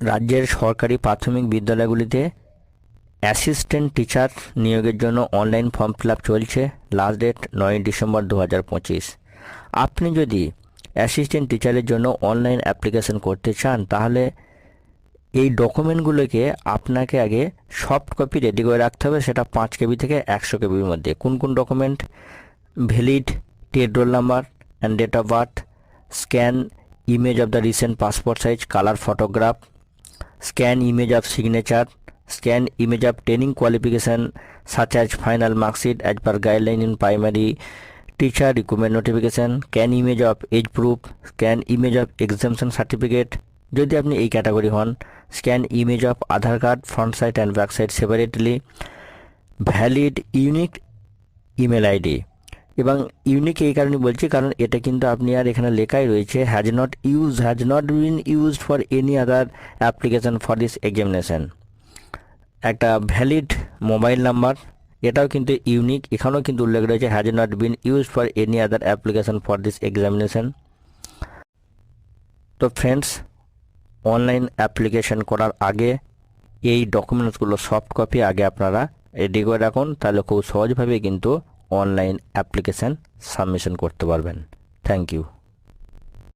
রাজ্যের সরকারি প্রাথমিক বিদ্যালয়গুলিতে অ্যাসিস্ট্যান্ট টিচার নিয়োগের জন্য অনলাইন ফর্ম ফিল চলছে লাস্ট ডেট নয় ডিসেম্বর দু হাজার পঁচিশ। আপনি যদি অ্যাসিস্ট্যান্ট টিচারের জন্য অনলাইন অ্যাপ্লিকেশন করতে চান, তাহলে এই ডকুমেন্টগুলোকে আপনাকে আগে সফট কপি রেডি করে রাখতে হবে, সেটা পাঁচ কেবি থেকে একশো কেবির মধ্যে। কোন কোন document? Valid TET roll number and date of birth scan, image of the recent passport size colour photograph scan image of signature scan image of training qualification such as final marksheet as per guideline in primary teacher requirement notification scan image of age proof scan image of exemption certificate যদি আপনি এই category হন scan image of Aadhaar card front side and back side separately valid unique email ID এবং unique এই কারণে বলছি, কারণ এটা কিন্তু আপনি আর এখানে লেখাই রয়েছে has not use has not been used for any other application for this examination একটা ভ্যালিড মোবাইল নাম্বার এটাও কিন্তু ইউনিক এখানেও কিন্তু উল্লেখ রয়েছে has not been used for any other application for this examination তো ফ্রেন্ডস অনলাইন অ্যাপ্লিকেশন করার আগে এই ডকুমেন্টসগুলো সফট কপি আগে আপনারা রেডি করে রাখুন, তাহলে খুব সহজভাবে কিন্তু অনলাইন অ্যাপ্লিকেশান সাবমিশন করতে পারবেন। Thank you.